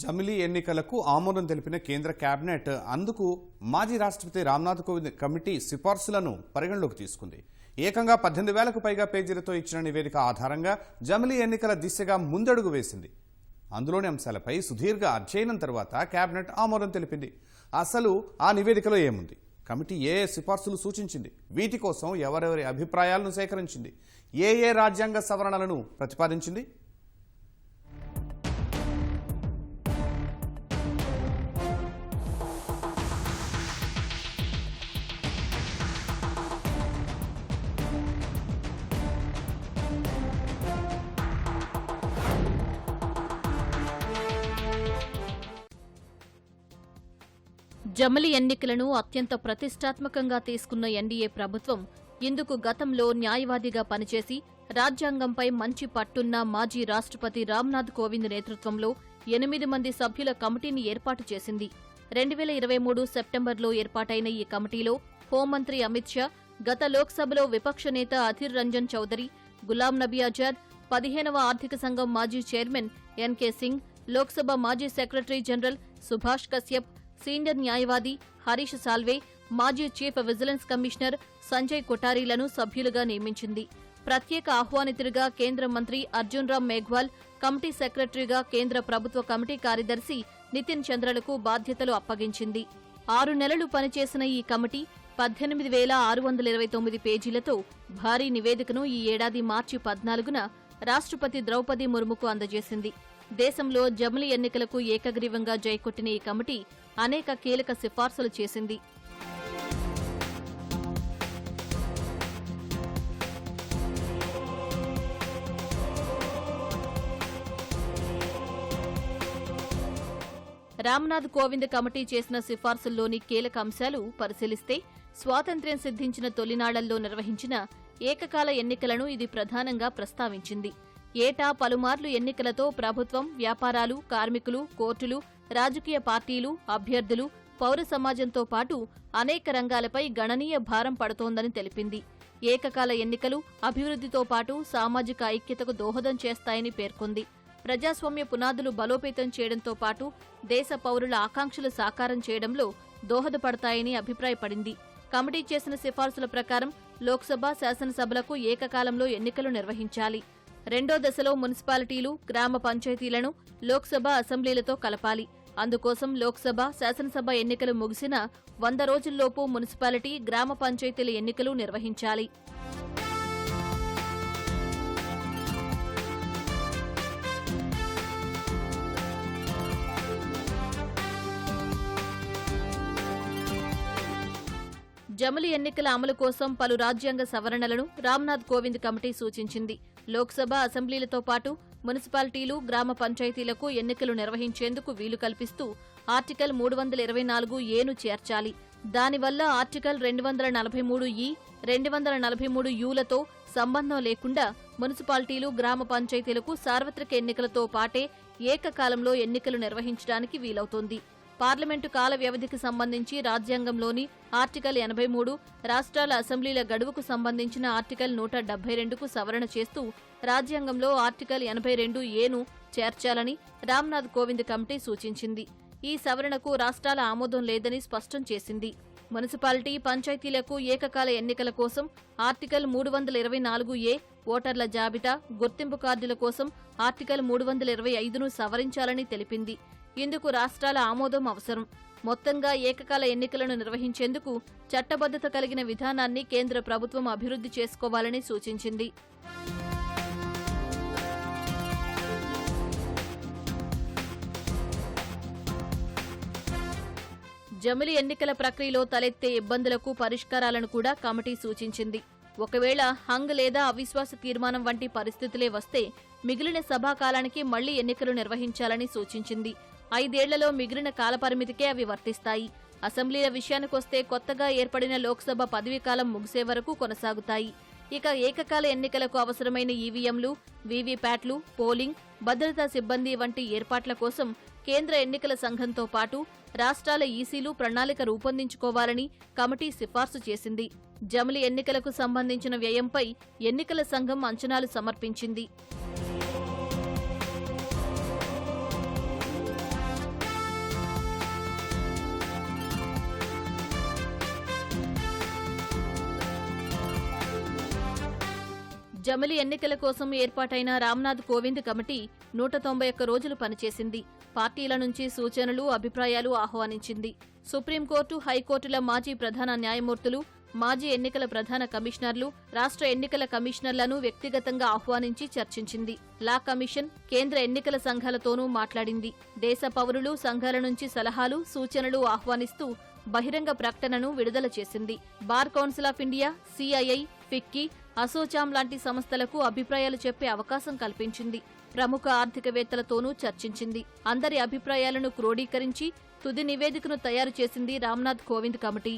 జమిలీ ఎన్నికలకు ఆమోదం తెలిపిన కేంద్ర కేబినెట్ అందుకు మాజీ రాష్ట్రపతి రామ్నాథ్ కోవింద్ కమిటీ సిఫార్సులను పరిగణలోకి తీసుకుంది. ఏకంగా పద్దెనిమిది వేలకు పైగా పేజీలతో ఇచ్చిన నివేదిక ఆధారంగా జమిలీ ఎన్నికల దిశగా ముందడుగు వేసింది. అందులోని అంశాలపై సుదీర్ఘ అధ్యయనం తర్వాత కేబినెట్ ఆమోదం తెలిపింది. అసలు ఆ నివేదికలో ఏముంది? కమిటీ ఏ ఏ సిఫార్సులు సూచించింది? వీటి కోసం ఎవరెవరి అభిప్రాయాలను సేకరించింది? ఏ ఏ రాజ్యాంగ సవరణలను ప్రతిపాదించింది? జమలి ఎన్నికలను అత్యంత ప్రతిష్టాత్మకంగా తీసుకున్న ఎన్డీఏ ప్రభుత్వం ఇందుకు గతంలో న్యాయవాదిగా పనిచేసి రాజ్యాంగంపై మంచి పట్టున్న మాజీ రాష్ట్రపతి రామ్నాథ్ కోవింద్ నేతృత్వంలో ఎనిమిది మంది సభ్యుల కమిటీని ఏర్పాటు చేసింది. రెండు వేల ఇరవై మూడు సెప్టెంబర్లో ఏర్పాటైన ఈ కమిటీలో హోంమంత్రి అమిత్ షా గత లోక్సభలో విపక్ష నేత అధిర్ రంజన్ చౌదరి గులాం నబీ ఆజాద్ పదిహేనవ ఆర్థిక సంఘం మాజీ చైర్మన్ ఎన్కే సింగ్ లోక్సభ మాజీ secretary general Subhash Kashyap senior న్యాయవాది హరీష్ సాల్వే మాజీ చీఫ్ విజిలెన్స్ కమిషనర్ సంజయ్ కొఠారీలను సభ్యులుగా నియమించింది. ప్రత్యేక ఆహ్వానితుడిగా కేంద్ర మంత్రి అర్జున్ రామ్ మేఘ్వాల్ కమిటీ సెక్రటరీగా కేంద్ర ప్రభుత్వ కమిటీ కార్యదర్శి నితిన్ చంద్రలకు బాధ్యతలు అప్పగించింది. ఆరు నెలలు పనిచేసిన ఈ కమిటీ పద్దెనిమిది వేల ఆరు వందల ఇరవై తొమ్మిది పేజీలతో భారీ నివేదికను ఈ ఏడాది మార్చి పద్నాలుగున రాష్ట్రపతి ద్రౌపది ముర్ముకు అందజేసింది. దేశంలో జమిలి ఎన్నికలకు ఏకగ్రీవంగా జైకొట్టిన ఈ కమిటీ అనేక కీలక సిఫార్సులు చేసింది. రామ్నాథ్ కోవింద్ కమిటీ చేసిన సిఫార్సుల్లోని కీలక అంశాలు పరిశీలిస్తే స్వాతంత్ర్యం సిద్ధించిన తొలినాళ్ళలో నిర్వహించిన ఏకకాల ఎన్నికలను ఇది ప్రధానంగా ప్రస్తావించింది. ఏటా పలుమార్లు ఎన్నికలతో ప్రభుత్వం వ్యాపారాలు కార్మికులు కోర్టులు రాజకీయ పార్టీలు అభ్యర్థులు పౌర సమాజంతో పాటు అనేక రంగాలపై గణనీయ భారం పడుతోందని తెలిపింది. ఏకకాల ఎన్నికలు అభివృద్ధితో పాటు సామాజిక ఐక్యతకు దోహదం చేస్తాయని పేర్కొంది. ప్రజాస్వామ్య పునాదులు బలోపేతం చేయడంతో పాటు దేశ పౌరుల ఆకాంక్షలు సాకారం చేయడంలో దోహదపడతాయని అభిప్రాయపడింది. కమిటీ చేసిన సిఫార్సుల ప్రకారం లోక్సభ శాసనసభలకు ఏకకాలంలో ఎన్నికలు నిర్వహించాలి. రెండో దశలో మున్సిపాలిటీలు గ్రామ పంచాయతీలను లోక్సభ అసెంబ్లీలతో కలపాలి. అందుకోసం లోక్సభ శాసనసభ ఎన్నికలు ముగిసిన వంద రోజుల్లోపు మున్సిపాలిటీ గ్రామ పంచాయతీల ఎన్నికలు నిర్వహించాలి. జమిలి ఎన్నికల అమలు కోసం పలు రాజ్యాంగ సవరణలను రామ్నాథ్ కోవింద్ కమిటీ సూచించింది. లోక్సభ అసెంబ్లీలతో పాటు మున్సిపాలిటీలు గ్రామ పంచాయతీలకు ఎన్నికలు నిర్వహించేందుకు వీలు కల్పిస్తూ ఆర్టికల్ మూడు వందల ఇరవై నాలుగు ఏను చేర్చాలి. దానివల్ల ఆర్టికల్ రెండు వందల నలభై మూడు ఈ రెండు వందల నలభై మూడు యూలతో సంబంధం లేకుండా మున్సిపాలిటీలు గ్రామ పంచాయతీలకు సార్వత్రిక ఎన్నికలతో పాటే ఏకకాలంలో ఎన్నికలు నిర్వహించడానికి వీలవుతోంది. పార్లమెంటు కాల వ్యవధికి సంబంధించి రాజ్యాంగంలోని ఆర్టికల్ ఎనభై మూడు రాష్ట్రాల అసెంబ్లీల గడువుకు సంబంధించిన ఆర్టికల్ నూట డెబ్బై రెండుకు సవరణ చేస్తూ రాజ్యాంగంలో ఆర్టికల్ ఎనభై రెండు ఏను చేర్చాలని రామ్నాథ్ కోవింద్ కమిటీ సూచించింది. ఈ సవరణకు రాష్ట్రాల ఆమోదం లేదని స్పష్టం చేసింది. మున్సిపాలిటీ పంచాయతీలకు ఏకకాల ఎన్నికల కోసం ఆర్టికల్ మూడు వందల ఇరవై నాలుగు ఏ ఓటర్ల జాబితా గుర్తింపు కార్డుల కోసం ఆర్టికల్ మూడు వందల ఇరవై ఐదును సవరించాలని తెలిపింది. ఇందుకు రాష్ట్రాల ఆమోదం అవసరం. మొత్తంగా ఏకకాల ఎన్నికలను నిర్వహించేందుకు చట్టబద్ధత కలిగిన విధానాన్ని కేంద్ర ప్రభుత్వం అభివృద్ధి చేసుకోవాలని సూచించింది. జమిలి ఎన్నికల ప్రక్రియలో తలెత్తే ఇబ్బందులకు పరిష్కారాలను కూడా కమిటీ సూచించింది. ఒకవేళ హంగ్ లేదా అవిశ్వాస తీర్మానం వంటి పరిస్థితులే వస్తే మిగిలిన సభాకాలానికి మళ్ళీ ఎన్నికలు నిర్వహించాలని సూచించింది. ఐదేళ్ళలో మిగిలిన కాలపరిమితికే అవి వర్తిస్తాయి. అసెంబ్లీల విషయానికొస్తే కొత్తగా ఏర్పడిన లోక్సభ పదవీకాలం ముగిసే వరకు కొనసాగుతాయి. ఇక ఏకకాల ఎన్నికలకు అవసరమైన ఈవీఎంలు వీవీప్యాట్లు పోలింగ్ భద్రతా సిబ్బంది వంటి ఏర్పాట్ల కోసం కేంద్ర ఎన్నికల సంఘంతో పాటు రాష్ట్రాల ఈసీలు ప్రణాళిక రూపొందించుకోవాలని కమిటీ సిఫార్సు చేసింది. జమిలి ఎన్నికలకు సంబంధించిన వ్యయంపై ఎన్నికల సంఘం అంచనాలు సమర్పించింది. జమిలి ఎన్నికల కోసం ఏర్పాటైన రామ్నాథ్ కోవింద్ కమిటీ నూట తొంభై ఒక్క రోజులు పనిచేసింది. పార్టీల నుంచి సూచనలు అభిప్రాయాలు ఆహ్వానించింది. సుప్రీంకోర్టు హైకోర్టుల మాజీ ప్రధాన న్యాయమూర్తులు మాజీ ఎన్నికల ప్రధాన కమిషనర్లు రాష్ట్ర ఎన్నికల కమిషనర్లను వ్యక్తిగతంగా ఆహ్వానించి చర్చించింది. లా కమిషన్ కేంద్ర ఎన్నికల సంఘాలతోనూ మాట్లాడింది. దేశ పౌరులు సంఘాల నుంచి సలహాలు సూచనలు ఆహ్వానిస్తూ బహిరంగ ప్రకటనను విడుదల చేసింది. Bar council of India CII FICCI ASSOCHAM లాంటి సంస్థలకు అభిప్రాయాలు చెప్పే అవకాశం కల్పించింది. ప్రముఖ ఆర్థికవేత్తలతోనూ చర్చించింది. అందరి అభిప్రాయాలను క్రోడీకరించి తుది నివేదికను తయారు చేసింది రామ్నాథ్ కోవింద్ కమిటీ.